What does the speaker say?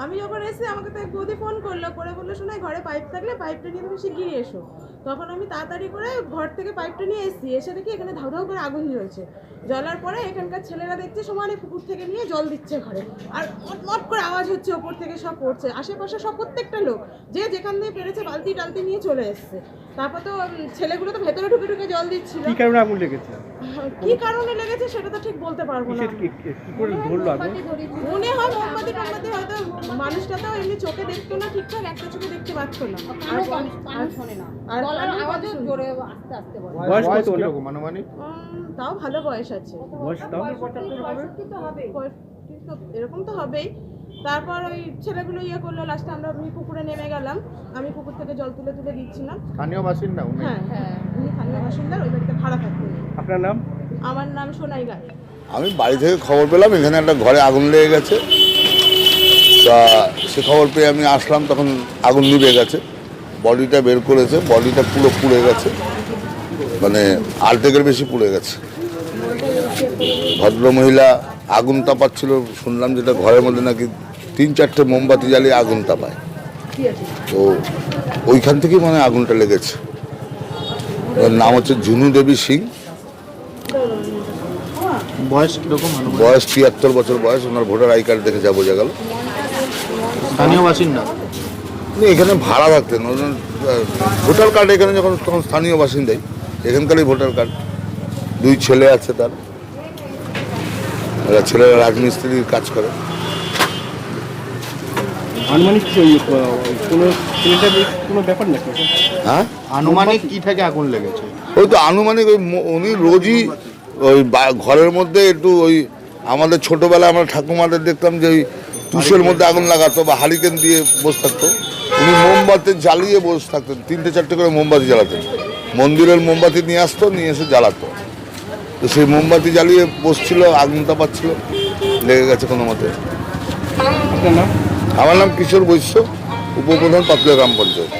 আমি যখন এসে আমাকে তো এক বৌদি ফোন করল করে বলল শোনাই ঘরে পাইপ থাকলে পাইপটা নিয়ে তুমি শিগগিরই এসো। তখন আমি তাড়াতাড়ি করে ঘর থেকে পাইপটা নিয়ে এসেছি। এসে দেখি এখানে ধাউ ধাউ করে আগুন জ্বলছে। জ্বলার পরে এখানকার ছেলেরা দেখছে সমানে পুকুর থেকে নিয়ে জল দিচ্ছে ঘরে। আর মট করে আওয়াজ হচ্ছে ওপর থেকে সব পড়ছে। আশেপাশে সব প্রত্যেকটা লোক যে যেখান দিয়ে পেরেছে বালতি টালতি নিয়ে চলে এসছে। তারপর তো ছেলেগুলো তো ভেতরে ঢুকে ঢুকে জল দিচ্ছিল। কি কারণে আগুন লেগেছে? কি কারণে লেগেছে সেটা তো ঠিক বলতে পারব না। মনে হয় মোমবাতি টোমবাতি মানুষটা তো এমনি চোখে দেখতো না ঠিকঠাক একটা চোখে দেখতে পাচ্ছ না। আর আর কানে জোরে বয়স কত ওনার? তাও ভালো বয়স আছে। বয়স তাও? বয়স তো এরকম তো হবেই। তারপর ওই ছেলেগুলো ইয়ে করল লাস্টে আমরা আমি পুকুরে নেমে গেলাম। আমি পুকুর থেকে জল তুলে তুলে দিচ্ছিলাম। স্থানীয় বাসিন্দা উনি? হ্যাঁ হ্যাঁ উনি স্থানীয় বাসিন্দার ওই বাড়িতে ভাড়া থাকতেন আপনার নাম? আমার নাম সোনাই গায়ে আমি বাড়ি থেকে খবর পেলাম এখানে একটা ঘরে আগুন লেগে গেছে। তা সে খবর পেয়ে আমি আসলাম তখন আগুন নিভে গেছে। বডিটা বের করেছে বডিটা পুরো পুড়ে গেছে। মানে আর্ধেকের বেশি পুড়ে গেছে। ভদ্র মহিলা আগুন তাপাচ্ছিল শুনলাম যেটা ঘরের মধ্যে নাকি তিন চারটে মোমবাতি জ্বালিয়ে আগুন তাপায়। তো ওইখান থেকেই মানে আগুনটা লেগেছে। ওর নাম হচ্ছে ঝুনু দেবী সিং। বয়স কীরকম? বয়স তিয়াত্তর বছর বয়স ওনার ভোটার আই কার্ড দেখে যা বোঝা গেল। স্থানীয় বাসিন্দা? এখানে ভাড়া থাকতেন ভোটার কার্ড এখানে যখন তখন স্থানীয় বাসিন্দাই এখানকারই ভোটার কার্ড দুই ছেলে আছে তার। ছেলেরা রাজমিস্ত্রির কাজ করে। আনুমানিক ওই, কোনো কোনো ব্যাপার নাকি? হ্যাঁ? আনুমানিক কি থেকে আগুন লেগেছে? ওই তো আনুমানিক ওই উনি রোজই ওই ঘরের মধ্যে একটু ওই আমাদের ছোটোবেলায় আমরা ঠাকুমাদের দেখতাম যে ওই তুষের মধ্যে আগুন লাগাতো বা হারিকেন দিয়ে বসে থাকতো। উনি মোমবাতি জ্বালিয়ে বসে থাকতেন তিনটে চারটে করে মোমবাতি জ্বালাতেন। মন্দিরের মোমবাতি নিয়ে আসতো নিয়ে এসে জ্বালাতো। তো সেই মোমবাতি জ্বালিয়ে বসছিল আগুন তাপাচ্ছিল লেগে গেছে কোনো মতে। আমার নাম কিশোর বৈশ্য উপপ্রধান পাতলা গ্রাম পঞ্চায়েত।